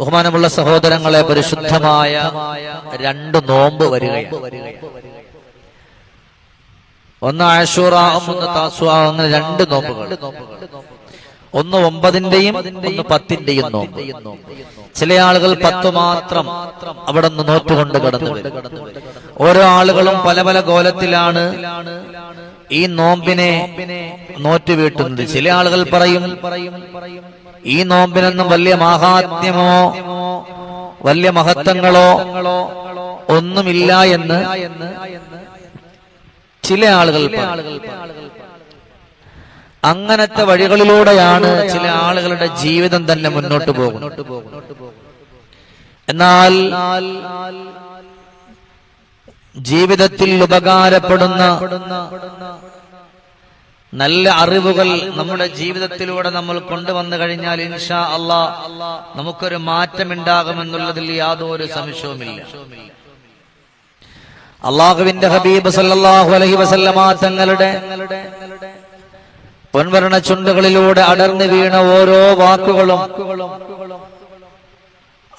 ബഹുമാനമുള്ള സഹോദരങ്ങളെ പരിശുദ്ധമായ രണ്ട് നോമ്പ് വരികയാണ്. ഒന്ന് ആഷൂറാവും ഒന്ന് താസുവാവും അങ്ങനെ രണ്ട് നോമ്പുകൾ. ഒന്ന് ഒമ്പതിന്റെയും ഒന്ന് പത്തിന്റെയും നോമ്പ്. ചില ആളുകൾ പത്ത് മാത്രം അവിടെ നിന്ന് നോറ്റുകൊണ്ട് കടന്നു ഓരോ ആളുകളും പല പല ഗോലത്തിലാണ് ഈ നോമ്പിനെ നോറ്റ് വീട്ടുന്നത്. ചില ആളുകൾ പറയും ഈ നോമ്പിനൊന്നും വലിയ മാഹാത്മ്യമോ വലിയ മഹത്വങ്ങളോ ഒന്നുമില്ല എന്ന് ചില ആളുകൾ. അങ്ങനത്തെ വഴികളിലൂടെയാണ് ചില ആളുകളുടെ ജീവിതം തന്നെ മുന്നോട്ട് പോകുന്നത് എന്നാൽ ജീവിതത്തിൽ ഉപകാരപ്പെടുന്ന നല്ല അറിവുകൾ നമ്മുടെ ജീവിതത്തിലൂടെ നമ്മൾ കൊണ്ടുവന്നു കഴിഞ്ഞാൽ ഇൻഷാ അള്ളാ നമുക്കൊരു മാറ്റമുണ്ടാകുമെന്നുള്ളതിൽ യാതൊരു സംശയവുമില്ല. അള്ളാഹുവിന്റെ ഹബീബ് സല്ലാഹു അലഹി വസല്ലമ തങ്ങളുടെ പൊൻവരണ ചുണ്ടുകളിലൂടെ അടർന്നു വീണ ഓരോ വാക്കുകളും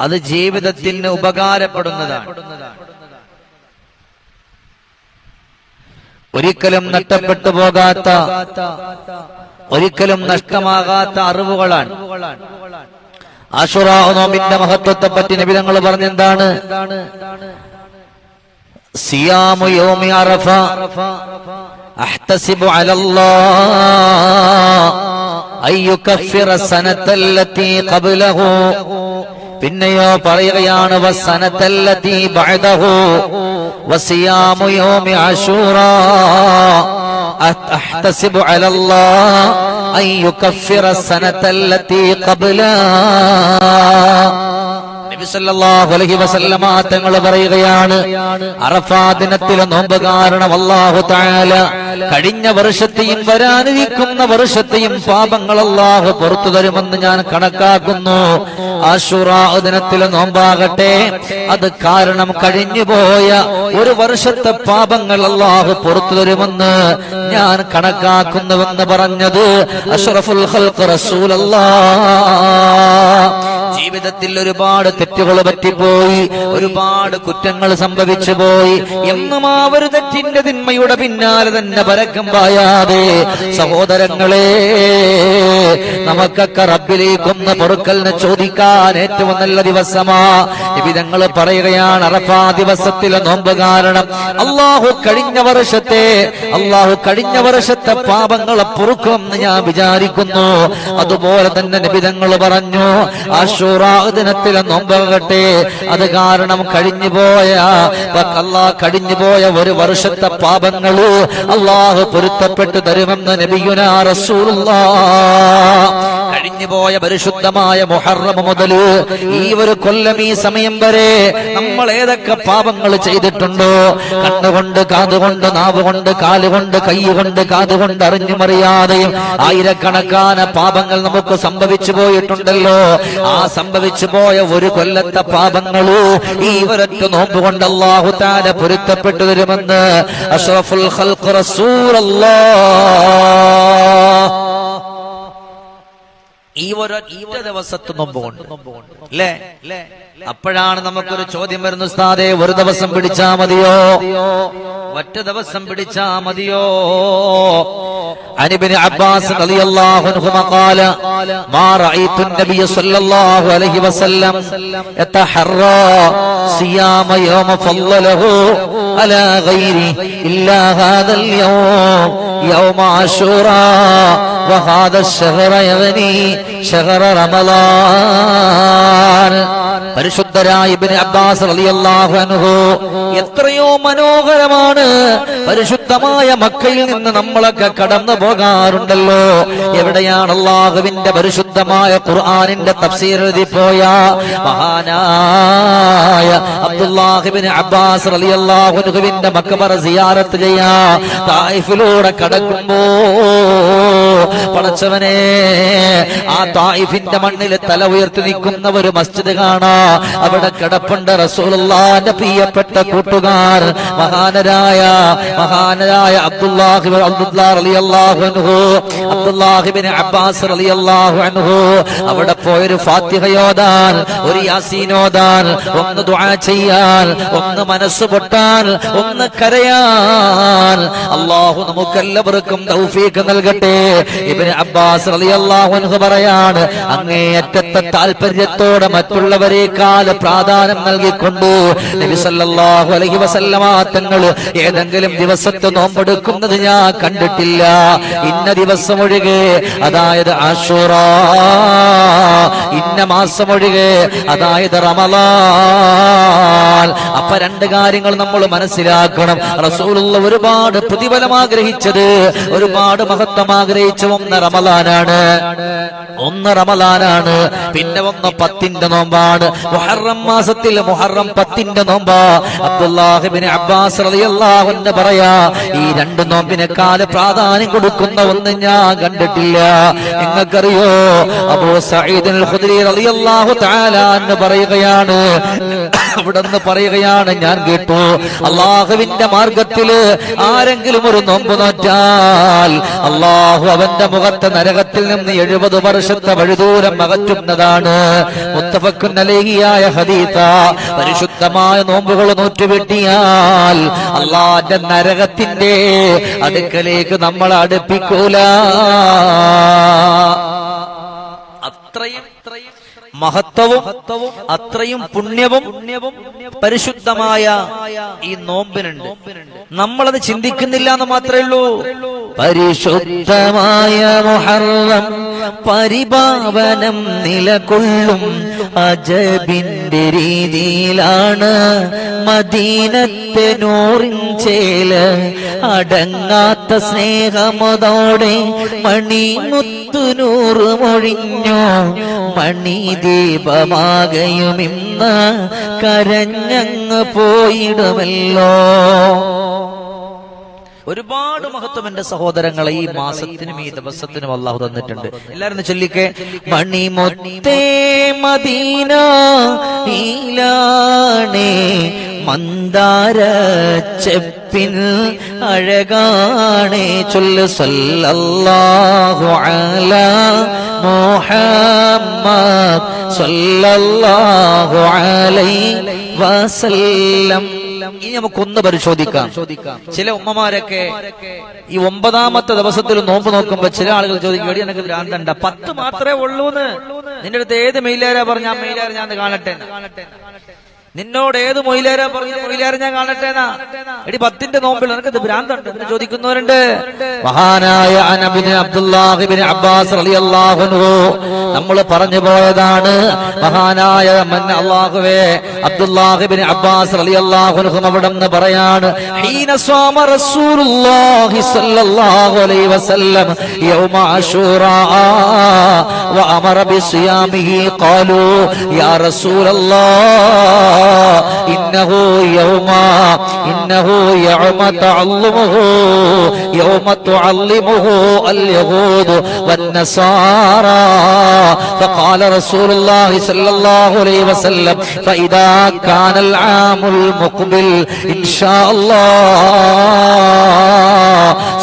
അത് ജീവിതത്തിന് ഉപകാരപ്പെടുന്നതാണ്. ഒരിക്കലും നഷ്ടപ്പെട്ടു പോകാത്ത ഒരിക്കലും നഷ്ടമാകാത്ത അറിവുകളാണ്. ആഷുറാ നോമ്പിന്റെ മഹത്വത്തെ പറ്റി നബിതങ്ങൾ പറഞ്ഞെന്താണ്? സിയാമു അഹ്തസിബു പിന്നെയോ പറയുകയാണ് വസനത്തല്ലത്തി ബഅദഹു വസിയാമു യോമി അശൂറാ അഹ്തസിബു അലല്ലാഹ് അയ്യുകഫിറ സനത്തല്ലത്തി ഖബ്ലഹു നബി സല്ലല്ലാഹു അലൈഹി വസല്ലമ തങ്ങൾ പറയുകയാണ് അറഫാ ദിനത്തിലെ നോമ്പ് കാരണം അല്ലാഹു തആല കഴിഞ്ഞ വർഷത്തെയും വരാനിരിക്കുന്ന വർഷത്തെയും പാപങ്ങൾ അല്ലാഹു പുറത്തു തരുമെന്ന് ഞാൻ കണക്കാക്കുന്നു. ആശുറാ ദിനത്തിലെ നോമ്പാകട്ടെ അത് കാരണം കഴിഞ്ഞുപോയ ഒരു വർഷത്തെ പാപങ്ങൾ അല്ലാഹു പുറത്തു തരുമെന്ന് ഞാൻ കണക്കാക്കുന്നുവെന്ന് പറഞ്ഞത് അഷ്റഫുൽ ജീവിതത്തിൽ ഒരുപാട് തെറ്റുകൾ പറ്റിപ്പോയി ഒരുപാട് കുറ്റങ്ങൾ സംഭവിച്ചു പോയി എന്നും ആ ഒരു തെറ്റിന്റെ തിന്മയുടെ പിന്നാലെ തന്നെ പരക്കം പായാതെ സഹോദരങ്ങളെ നമുക്കൊക്കെ റബ്ബിലേക്കൊന്ന് പൊറുക്കലിനെ ചോദിക്കാൻ ഏറ്റവും നല്ല ദിവസമാ. വിധങ്ങൾ പറയുകയാണ് അറഫാ ദിവസത്തിലെ നോമ്പ് കാരണം അള്ളാഹു കഴിഞ്ഞ വർഷത്തെ അള്ളാഹു കഴിഞ്ഞ വർഷത്തെ പാപങ്ങളെ പൊറുക്കുമെന്ന് ഞാൻ വിചാരിക്കുന്നു. അതുപോലെ തന്നെ നിബിധങ്ങൾ പറഞ്ഞു ആ ദിനത്തിലെ നോമ്പാകട്ടെ അത് കാരണം കഴിഞ്ഞു പോയ കഴിഞ്ഞു പോയ ഒരു വർഷത്തെ പാപങ്ങൾ അള്ളാഹു പൊരുത്തപ്പെട്ടു തരുമെന്ന് നബിയുന റസൂലുള്ളാഹ് കഴിഞ്ഞു പോയ പരിശുദ്ധമായ മുഹറം മുതൽ ഈ ഒരു കൊല്ലം ഈ സമയം വരെ നമ്മൾ ഏതൊക്കെ പാപങ്ങൾ ചെയ്തിട്ടുണ്ടോ കണ്ണുകൊണ്ട് കാതുകൊണ്ട് നാവ് കൊണ്ട് കാലുകൊണ്ട് കൈ കൊണ്ട് കാതുകൊണ്ട് അറിഞ്ഞുമറിയാതെയും ആയിരക്കണക്കാന പാപങ്ങൾ നമുക്ക് സംഭവിച്ചു പോയിട്ടുണ്ടല്ലോ. ആ സംഭവിച്ചു പോയ ഒരു കൊല്ലത്തെ പാപങ്ങൾ ഈ ഒരൊറ്റ നോമ്പ് കൊണ്ട് അള്ളാഹു താര പൊരുത്തപ്പെട്ടു തരുമെന്ന് അഷ്റഫുൽ ഈ ഒരൊറ്റ ദിവസത്തെ നോമ്പ് കൊണ്ട് അല്ലേ അപ്പോഴാണ് നമുക്കൊരു ചോദ്യം വരുന്നു ഉസ്താദേ ഒരു ദിവസം പിടിച്ചാ മതിയോ ഒറ്റ ദിവസം പിടിച്ചാ മതിയോ عن ابن عباس رضي الله عنهما قال ما رأيت النبي صلى الله عليه وسلم يتحرى صيام يوم فضله على غيره إلا هذا اليوم يوم عاشوراء وهذا الشهر يغني شهر رمضان പരിശുദ്ധരായ ഇബ്നു അബ്ബാസ് റളിയല്ലാഹു അൻഹു എത്രയോ മനോഹരമാണ്. പരിശുദ്ധമായ മക്കയിൽ നിന്ന് നമ്മളൊക്കെ കടന്നു പോകാറുണ്ടല്ലോ. എവിടെയാണ് അള്ളാഹുവിന്റെ പരിശുദ്ധമായ ഖുർആനിന്റെ തഫ്സീർ എഴുതി പോയ മഹാനായ അബ്ദുല്ലാഹിബിന് അബ്ബാസ് റളിയല്ലാഹു അൻഹുവിന്റെ മക്കബറ സിയാറത്ത് ചെയ്യാ. തായിഫിലൂടെ കടക്കുമ്പോ പടച്ചവനെ ആ തായിഫിന്റെ മണ്ണിൽ തല ഉയർത്തി നിൽക്കുന്ന ഒരു മസ്ജിദ് കാണാ. അവിടെ കിടപ്പുണ്ട് റസൂലുള്ളാന്റെ പ്രിയപ്പെട്ട കൂട്ടുകാർ. മഹാനരായ മഹാനരായ അബ്ദുല്ലാഹി അബ്ദുല്ലാഹ് റളിയല്ലാഹു അൻഹു അബ്ദുല്ലാഹിബിൻ അബ്ബാസ് അൻഹു. അവിടെ പോയൊരു ഫാത്തിഹ ഓതാൻ ഒരു യാസീൻ ഓതാൻ ഒന്ന് ദുആ ചെയ്യാൻ ഒന്ന് മനസ്സ് പൊട്ടാൻ ഒന്ന് കരയാൻ. അള്ളാഹു നമുക്കെല്ലാവർക്കും തൗഫീഖ് നൽകട്ടെ. ഇബ്നു അബ്ബാസ് റളിയല്ലാഹു അൻഹു പറയാണ് അങ്ങേയറ്റത്തെ താല്പര്യത്തോടെ മറ്റുള്ളവരെക്കാൾ പ്രാധാന്യം നൽകിക്കൊണ്ടു നബി സല്ലല്ലാഹു അലൈഹി വസല്ലമ തങ്ങൾ ഏതെങ്കിലും ദിവസത്തെ നോമ്പെടുക്കുന്നത് ഞാൻ കണ്ടിട്ടില്ല. ഇന്ന ദിവസം ഒഴികെ അതായത് ആഷൂറ ഇന്ന മാസം ഒഴികെ അതായത് റമലാൻ അപ്പൊ രണ്ട് കാര്യങ്ങൾ നമ്മൾ മനസ്സിലാക്കണം. റസൂലുള്ള ഒരുപാട് പ്രതിഫലം ആഗ്രഹിച്ചത് ഒരുപാട് മഹത്വം ആഗ്രഹിച്ച ഒന്ന് റമലാനാണ് ഒന്ന് റമലാനാണ് പിന്നെ ഒന്ന് പത്തിന്റെ നോമ്പാണ്. മുഹറം മാസത്തിൽ മുഹറം പത്തിന്റെ നോമ്പാ. അബ്ദുല്ലാഹിബിന് അബ്ബാസ് റളിയല്ലാഹു അൻഹു പറയാ ഈ രണ്ട് നോമ്പിനേക്കാൾ പ്രാധാന്യം കൊടുക്കുന്ന ഒന്ന് ഞാൻ കണ്ടിട്ടില്ല. നിങ്ങൾക്കറിയോ? അബൂ സഈദ് അൽ റളിയല്ലാഹു തആല പറയുകയാണ് അവിടുന്ന് പറയുകയാണ് ഞാൻ കേട്ടു അള്ളാഹുവിന്റെ മാർഗത്തിൽ ആരെങ്കിലും ഒരു നോമ്പ് നോറ്റാൽ അള്ളാഹു അവന്റെ മുഖത്തെ നരകത്തിൽ നിന്ന് എഴുപത് വർഷത്തെ വഴുദൂരം അകറ്റുന്നതാണ്. മുത്തഫക്കുൻ നൽകിയായ ഹദീത പരിശുദ്ധമായ നോമ്പുകൾ നോറ്റുവെട്ടിയാൽ അള്ളാന്റെ നരകത്തിന്റെ അടുക്കലേക്ക് നമ്മൾ അടുപ്പിക്കൂല. അത്രയും മഹത്വവും അത്രയും പുണ്യവും പരിശുദ്ധമായ ഈ നോമ്പിനുണ്ട്. നമ്മളത് ചിന്തിക്കുന്നില്ല എന്ന് മാത്രമേ ഉള്ളൂ. പരിശുദ്ധമായ മുഹറം പരിഭാവനം നിലകൊള്ളും. അജബിന്റെ രീതിയിലാണ് മദീനത്തെ ചേല. അടങ്ങാത്ത സ്നേഹമതോടെ മണിമുത്തു നൂറ് മൊഴിഞ്ഞു. മണി ഇന്ന് കരഞ്ഞങ്ങ് പോയിടുമല്ലോ. ഒരുപാട് മഹത്വം എന്റെ സഹോദരങ്ങളെ ഈ മാസത്തിനും ഈ ദിവസത്തിനും അള്ളാഹു തന്നിട്ടുണ്ട്. എല്ലാരും ചൊല്ലിക്കെ മണി മൊത്തേ മദീന മന്ദാര ചെപ്പിൻ അഴകാണേ. ചൊല്ല സല്ലല്ലാഹു അല മുഹമ്മദ് സല്ലല്ലാഹു അലൈഹി വസല്ലം. ഇനി നമുക്കൊന്ന് പരിശോധിക്കാം. ചില ഉമ്മമാരൊക്കെ ഈ ഒമ്പതാമത്തെ ദിവസത്തിൽ നോമ്പ് നോക്കുമ്പോ ചില ആളുകൾ ചോദിക്കും എടി എനിക്ക് ഭ്രാന്തണ്ട? പത്ത് മാത്രമേ ഉള്ളൂന്ന്. നിന്റെ അടുത്ത് ഏത് മെയിലാരാ പറഞ്ഞ മെയിലാര ഞാൻ കാണട്ടെ നിന്നോട് ഏത് മൊയിലേര പറഞ്ഞ മൊയിലേര ഞാൻ കാണട്ടെന്നാ? എടി പത്തിന്റെ നോമ്പിൽ നിനക്ക് ഇത് ഭ്രാന്തുണ്ട്. എന്ന് ചോദിക്കുന്നവരുണ്ട്. മഹാനായ അനബിന് അബ്ദുല്ലാഹിബിൻ അബ്ബാസ് റളിയല്ലാഹുഹു നമ്മൾ പറഞ്ഞു പോയതാണ്. മഹാനായ അള്ളാഹുവേ അബ്ദുല്ലാഹിബിൻ അബ്ബാസ് റളിയല്ലാഹു അവിടെ നിന്ന് പറയാണ് ഹീന സ്വാമ റസൂലുള്ളാഹി സ്വല്ലല്ലാഹു അലൈഹി വസല്ലം യൗമ ആശൂറ വഅമറ ബിസിയാമിഹി ഖാലൂ യാ റസൂലല്ലാഹ് إنه يوم إنه يوم تعلمه يوم تعلمه اليهود والنصارى. فقال رسول الله صلى الله عليه وسلم فإذا كان العام المقبل إن شاء الله.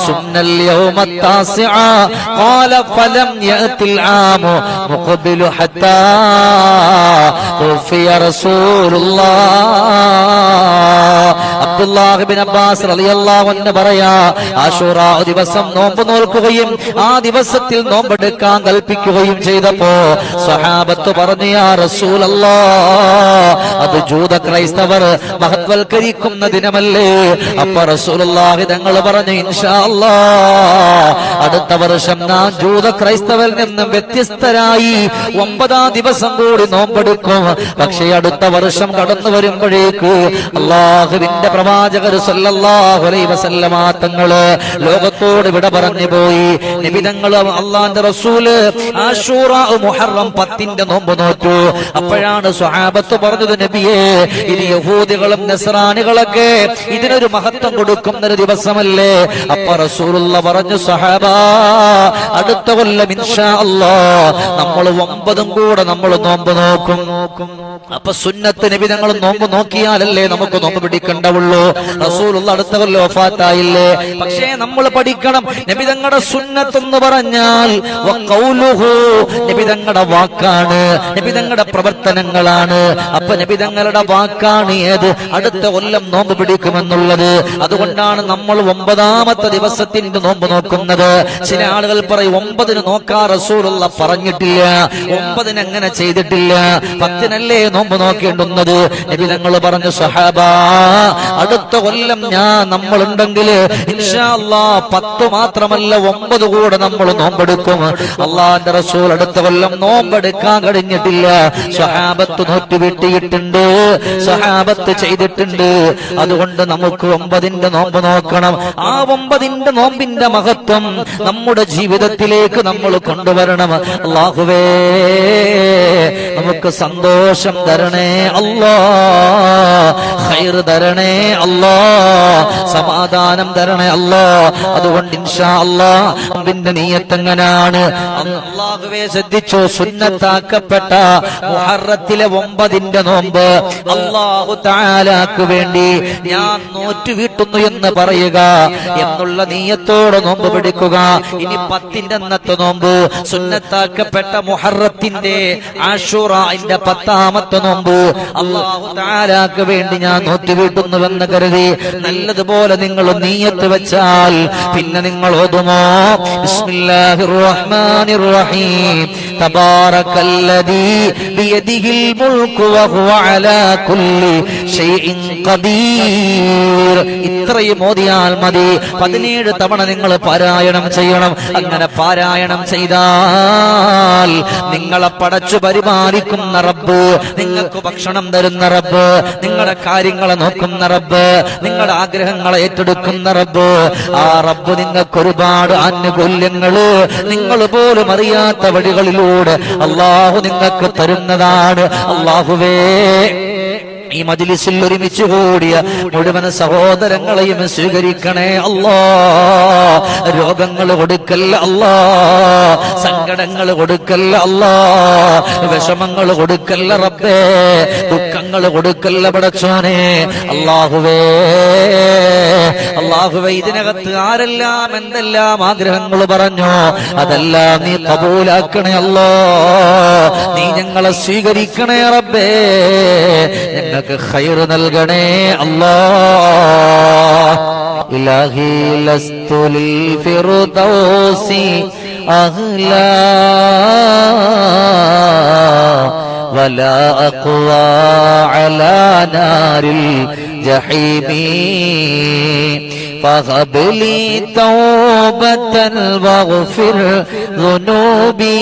سن اليوم التاسع. قال فلم يأت العام مقبل حتى توفي رسول الله Allah അബ്ദുല്ലാഹിബിൻ അബ്ബാസ് റളിയല്ലാഹു അൻഹു പറയാ ആശൂറ ദിവസം നോമ്പ് നോൽക്കുകയും ആ ദിവസത്തിൽ നോമ്പെടുക്കാൻ കൽപ്പിക്കുകയും ചെയ്തപ്പോ സഹാബത്ത് പറഞ്ഞു യാ റസൂലല്ലാ അത് ജൂത ക്രൈസ്തവർ മഹത്വൽക്കരിക്കുന്ന ദിനമല്ലേ. അപ്പൊ റസൂലുള്ളാഹി തങ്ങൾ പറഞ്ഞു ഇൻഷാ അല്ലാ അടുത്ത വർഷം നാം ജൂത ക്രൈസ്തവരിൽ നിന്നും വ്യത്യസ്തരായി ഒമ്പതാം ദിവസം കൂടി നോമ്പെടുക്കും. പക്ഷേ അടുത്ത വർഷം കടന്നു വരുമ്പോഴേക്ക് അള്ളാഹുവിന്റെ പ്രവാചകർ തങ്ങൾ ലോകത്തോട് വിട പറഞ്ഞു പോയി. നിബിതങ്ങൾ അള്ളാന്റെ റസൂൽ മുഹറം പത്തിന്റെ നോമ്പ് നോറ്റു. അപ്പോഴാണ് സ്വഹാബത്ത് പറഞ്ഞത് നബിയെ ഇത് യഹൂദികളും നസ്രാനികളൊക്കെ ഇതിനൊരു മഹത്വം കൊടുക്കുന്ന ഒരു ദിവസമല്ലേ? അപ്പൊ റസൂലുള്ള പറഞ്ഞു സഹാബ അടുത്ത കൊല്ലം ഇൻഷാ നമ്മൾ ഒമ്പതും കൂടെ നമ്മൾ നോമ്പ് നോക്കും. അപ്പൊ സുന്നത്ത് നബി ഞങ്ങൾ നോമ്പ് നോക്കിയാലല്ലേ നമുക്ക് നോമ്പ് അടുത്തവല്ലോ വഫാത്തായില്ലേ? പക്ഷേ നമ്മൾ പഠിക്കണം. നബിതങ്ങളുടെ സുന്നത്ത് എന്ന് പറഞ്ഞാൽ നബി നബിതങ്ങളുടെ വാക്കാണ്. നബിതങ്ങളുടെ പ്രവർത്തനങ്ങളാണ്. അപ്പൊ നബിതങ്ങളുടെ വാക്കാണ് ഏത്? അടുത്ത കൊല്ലം നോമ്പ് പിടിക്കുമെന്നുള്ളത്. അതുകൊണ്ടാണ് നമ്മൾ ഒമ്പതാമത്തെ ദിവസത്തിന്റെ നോമ്പ് നോക്കുന്നത്. ചില ആളുകൾ പറയും ഒമ്പതിന് നോക്കാ റസൂലുള്ള പറഞ്ഞിട്ടില്ല. ഒമ്പതിന് അങ്ങനെ ചെയ്തിട്ടില്ല. പത്തിനല്ലേ നോമ്പ് നോക്കേണ്ടുന്നത്? നബി തങ്ങൾ പറഞ്ഞു സഹാബ അടുത്ത കൊല്ലം ഞാൻ നമ്മളുണ്ടെങ്കിൽ പത്ത് മാത്രമല്ല ഒമ്പത് കൂടെ നമ്മൾ നോമ്പെടുക്കും. അള്ളാന്റെ റസൂൽ അടുത്ത കൊല്ലം നോമ്പെടുക്കാൻ കഴിഞ്ഞിട്ടില്ല. സഹാബത്ത് നോറ്റ് വെട്ടിയിട്ടുണ്ട്. സഹാബത്ത് ചെയ്തിട്ടുണ്ട്. അതുകൊണ്ട് നമുക്ക് ഒമ്പതിന്റെ നോമ്പ് നോക്കണം. ആ ഒമ്പതിന്റെ നോമ്പിന്റെ മഹത്വം നമ്മുടെ ജീവിതത്തിലേക്ക് നമ്മൾ കൊണ്ടുവരണം. അള്ളാഹുവേ നമുക്ക് സന്തോഷം തരണേ. അല്ലാ ഹൈർ തരണേ. അല്ലാ സമാധാനം തരണേ അല്ലാ അതുകൊണ്ട് ഇൻഷാ നീയത്തെങ്ങനാണ് അള്ളാഹുവേ ശ്രദ്ധിച്ചു സുന്നത്താക്കപ്പെട്ട മുഹറത്തിലെ ഒമ്പതിന്റെ നോമ്പ് അള്ളാഹു താലാക്ക് വേണ്ടി ഞാൻ നോറ്റു വീട്ടുന്നു എന്ന് പറയുക എന്നുള്ള നീയത്തോടെ നോമ്പ് പിടിക്കുക. ഇനി പത്തിന്റെ അന്നത്തെ നോമ്പ് സുന്നത്താക്കപ്പെട്ട മുഹറത്തിന്റെ ആഷുറ പത്താമത്തെ നോമ്പ് അള്ളാഹു താലാക്ക് വേണ്ടി ഞാൻ നോറ്റു വീട്ടുന്നുവെന്ന് കരുതി നല്ലതുപോലെ നിങ്ങൾ നീയത്ത് വെച്ചാൽ പിന്നെ നിങ്ങൾ ഓതുമോ ബിസ്മില്ലാഹിർ റഹ്മാനിർ റഹീം അലാ കുല്ലി ഷൈഇൻ ഖദീർ. ഇത്രയും ഓതിയാൽ മതി. പതിനേഴ് തവണ നിങ്ങൾ പാരായണം ചെയ്യണം. അങ്ങനെ പാരായണം ചെയ്താൽ നിങ്ങളെ പടച്ചു പരിപാലിക്കുന്ന റബ്ബ് നിങ്ങൾക്ക് ഭക്ഷണം തരുന്ന റബ്ബ് നിങ്ങളുടെ കാര്യങ്ങളെ നോക്കുന്ന റബ്ബ് നിങ്ങളുടെ ആഗ്രഹങ്ങളെ ഏറ്റെടുക്കുന്ന റബ്ബ് ആ റബ്ബ് നിങ്ങൾക്ക് ഒരുപാട് ആനുകൂല്യങ്ങൾ നിങ്ങൾ പോലും അറിയാത്ത വഴികളിലൂടെ അള്ളാഹു നിങ്ങൾക്ക് തരുന്നതാണ്. അള്ളാഹുവേ. ഈ മജിലിസിൽ ഒരുമിച്ച് കൂടിയ മുഴുവൻ സഹോദരങ്ങളെയും സ്വീകരിക്കണേ അല്ലാ. രോഗങ്ങൾ കൊടുക്കല്ല അല്ലാ. സങ്കടങ്ങൾ കൊടുക്കല്ല അല്ലാ. വിഷമങ്ങൾ കൊടുക്കല്ല റബ്ബേ. ദുഃഖങ്ങൾ കൊടുക്കല്ല പടച്ചോനെ അള്ളാഹുവേ അള്ളാഹുവേ ഇതിനകത്ത് ആരെല്ലാം എന്തെല്ലാം ആഗ്രഹങ്ങൾ പറഞ്ഞു അതെല്ലാം നീ കബൂലാക്കണേ അല്ലോ. നീ ഞങ്ങളെ സ്വീകരിക്കണേ റബ്ബേ. ഞങ്ങൾക്ക് ഖൈർ നൽകണേ അല്ലാ ഇലാഹി ലസ്തു ലിൽ ഫിർദൗസി അഹ്ലാ ولا أقوى على نار الجحيم فهب لي توبة واغفر ذنوبي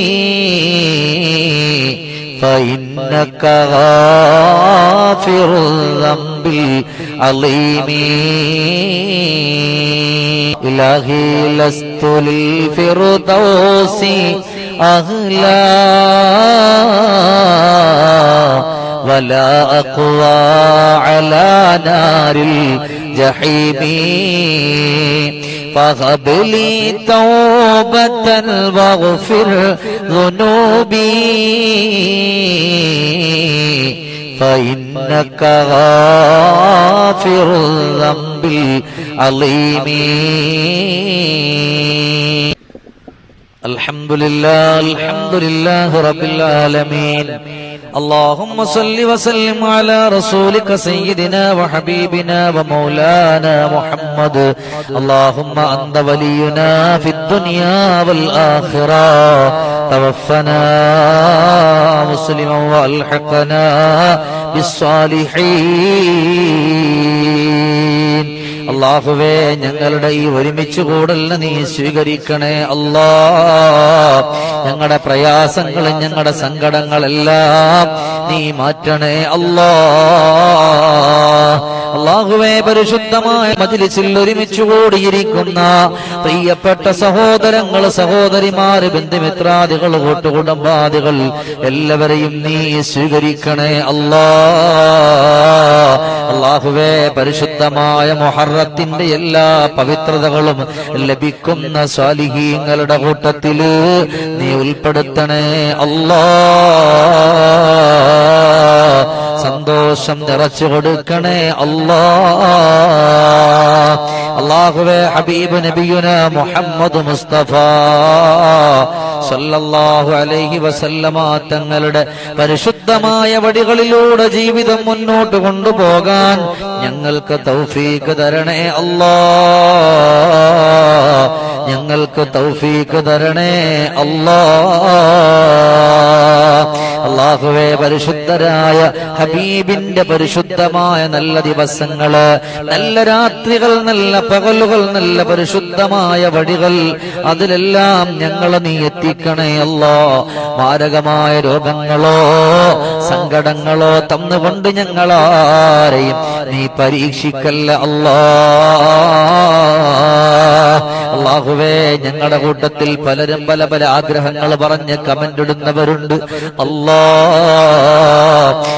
فإنك غافر الذنب العظيم. إلهي لست للفردوس أهلا ولا أقوى على نار الجحيم. فهب لي توبة واغفر ذنوبي فإنك غافر الذنب العظيم الحمد لله الحمد لله رب العالمين. اللهم صل وسلم على رسولك سيدنا وحبيبنا ومولانا محمد اللهم أنت ولينا في الدنيا والآخرة توفنا مسلما وألحقنا بالصالحين അള്ളാഹുവേ ഞങ്ങളുടെ ഈ ഒരുമിച്ച് കൂടലിന് നീ സ്വീകരിക്കണേ അല്ലാ. ഞങ്ങളുടെ പ്രയാസങ്ങളും ഞങ്ങളുടെ സങ്കടങ്ങളെല്ലാം നീ മാറ്റണേ അല്ലാ. അള്ളാഹുവേ പരിശുദ്ധമായ മജിലിസിൽ ഒരുമിച്ച് കൂടിയിരിക്കുന്ന പ്രിയപ്പെട്ട സഹോദരങ്ങൾ സഹോദരിമാര് ബന്ധുമിത്രാദികൾ കൂട്ടുകുടുംബാദികൾ എല്ലാവരെയും നീ സ്വീകരിക്കണേ അല്ലാ. അള്ളാഹുവേ പരിശുദ്ധമായ മൊഹറത്തിന്റെ എല്ലാ പവിത്രതകളും ലഭിക്കുന്ന സ്വാലിഹീങ്ങളുടെ കൂട്ടത്തിൽ നീ ഉൾപ്പെടുത്തണേ അല്ലാ. സന്തോഷം നിറച്ചു കൊടുക്കണേ അല്ലാ അള്ളാഹുവേ ഹബീബ് നബിയുന മുഹമ്മദ് മുസ്തഫ. സല്ലല്ലാഹു അലൈഹി വസല്ലമ തങ്ങളുടെ പരിശുദ്ധമായ വടികളിലൂടെ ജീവിതം മുന്നോട്ട് കൊണ്ടുപോകാൻ ഞങ്ങൾക്ക് തൗഫീക്ക് തരണേ അല്ലാ. ഞങ്ങൾക്ക് തൗഫീക്ക് തരണേ അല്ലാ. അള്ളാഹുവേ പരിശുദ്ധരായ ഹബീബിന്റെ പരിശുദ്ധമായ നല്ല ദിവസങ്ങൾ നല്ല രാത്രികൾ നല്ല പകലുകൾ നല്ല പരിശുദ്ധമായ വഴികൾ അതിലെല്ലാം ഞങ്ങൾ നീ എത്തിക്കണേ അല്ലോ. മാരകമായ രോഗങ്ങളോ സങ്കടങ്ങളോ തന്നുകൊണ്ട് ഞങ്ങളാരെയും നീ പരീക്ഷിക്കല്ല അല്ലാ. അള്ളാഹുവേ ഞങ്ങളുടെ കൂട്ടത്തിൽ പലരും പല പല ആഗ്രഹങ്ങൾ പറഞ്ഞ് കമന്റ് ഇടുന്നവരുണ്ട്. അല്ലാ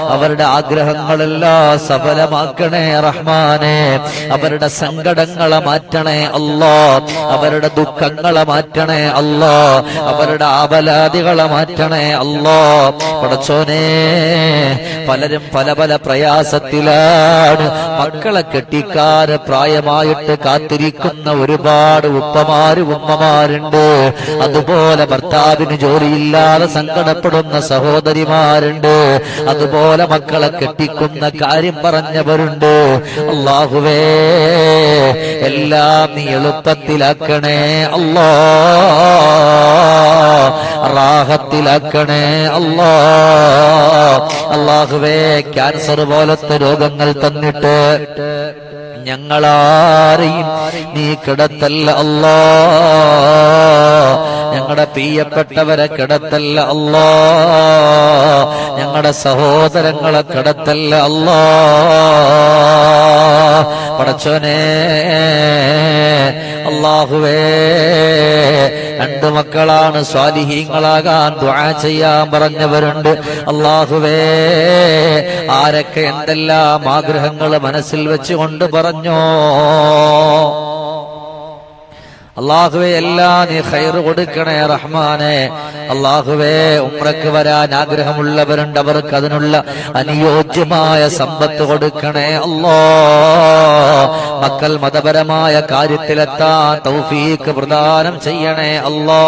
അവരുടെ ആഗ്രഹങ്ങളെല്ലാം സഫലമാക്കണേ റഹ്മാനെ. അവരുടെ സങ്കടങ്ങളെ മാറ്റണേ അല്ലാ. അവരുടെ ദുഃഖങ്ങളെ മാറ്റണേ അല്ലാ. അവരുടെ ആപലാദികളെ മാറ്റണേ അല്ലാ. പടച്ചോനെ പലരും പല പല പ്രയാസത്തിലാണ്. മക്കളെ കെട്ടിക്കാര് പ്രായമായിട്ട് കാത്തിരിക്കുന്ന ഒരുപാട് ഉപ്പമാര് ഉമ്മമാരുണ്ട്. അതുപോലെ ഭർത്താവിന് ജോലിയില്ലാതെ സങ്കടപ്പെടുന്ന സഹോദരിമാരുണ്ട്. അതുപോലെ മക്കളെ കെട്ടിക്കുന്ന കാര്യം പറഞ്ഞവരുണ്ട്. അള്ളാഹുവേ എല്ലാം നീ എളുപ്പത്തിലാക്കണേ. അല്ലോ റാഹത്തിലാക്കണേ. അല്ലോ അള്ളാഹുവേ ക്യാൻസർ പോലത്തെ രോഗങ്ങൾ തന്നിട്ട് ഞങ്ങളാരെയും നീ കിടത്തല്ല അല്ലാ. ഞങ്ങളുടെ പ്രിയപ്പെട്ടവരെ കിടത്തല്ല അല്ലാ. ഞങ്ങളുടെ സഹോദരങ്ങളെ കിടത്തല്ല അല്ലാ. പടച്ചോനെ അള്ളാഹുവേ രണ്ടു മക്കളാണ് സ്വാലിഹീങ്ങളാകാൻ ദുആ ചെയ്യാൻ പറഞ്ഞവരുണ്ട്. അള്ളാഹുവേ ആരൊക്കെ എന്തെല്ലാം ആഗ്രഹങ്ങൾ മനസ്സിൽ വെച്ചുകൊണ്ട് പറഞ്ഞോ? അള്ളാഹുവെ എല്ലാ നീ ഹൈർ കൊടുക്കണേ റഹ്മാനെ. അള്ളാഹുവെ ഉമ്രക്ക് വരാൻ ആഗ്രഹമുള്ളവരുണ്ട് അവർക്ക് അതിനുള്ള അനുയോജ്യമായ സമ്പത്ത് കൊടുക്കണേ. അല്ലോ മക്കൾ മതപരമായ കാര്യത്തിലെത്താൻ തൗഫീക്ക് പ്രദാനം ചെയ്യണേ. അല്ലോ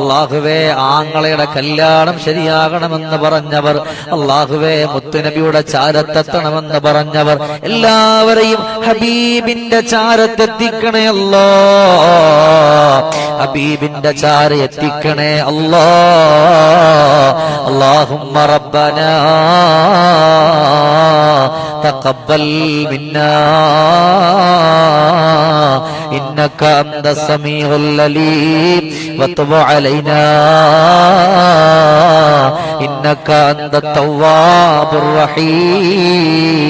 അള്ളാഹുവേ ആങ്ങളയുടെ കല്യാണം ശരിയാകണമെന്ന് പറഞ്ഞവർ അള്ളാഹുവേ മുത്തുനബിയുടെ ചാരത്തെത്തണമെന്ന് പറഞ്ഞവർ എല്ലാവരെയും ഹബീബിന്റെ ചാരത്തെത്തിക്കണേ അല്ലോ ഹബീബിന്റെ ചാര എത്തിക്കണേ അല്ലോ اللهم ربنا تقبل منا إنك أنت السميع العليم وتب علينا إنك أنت التواب الرحيم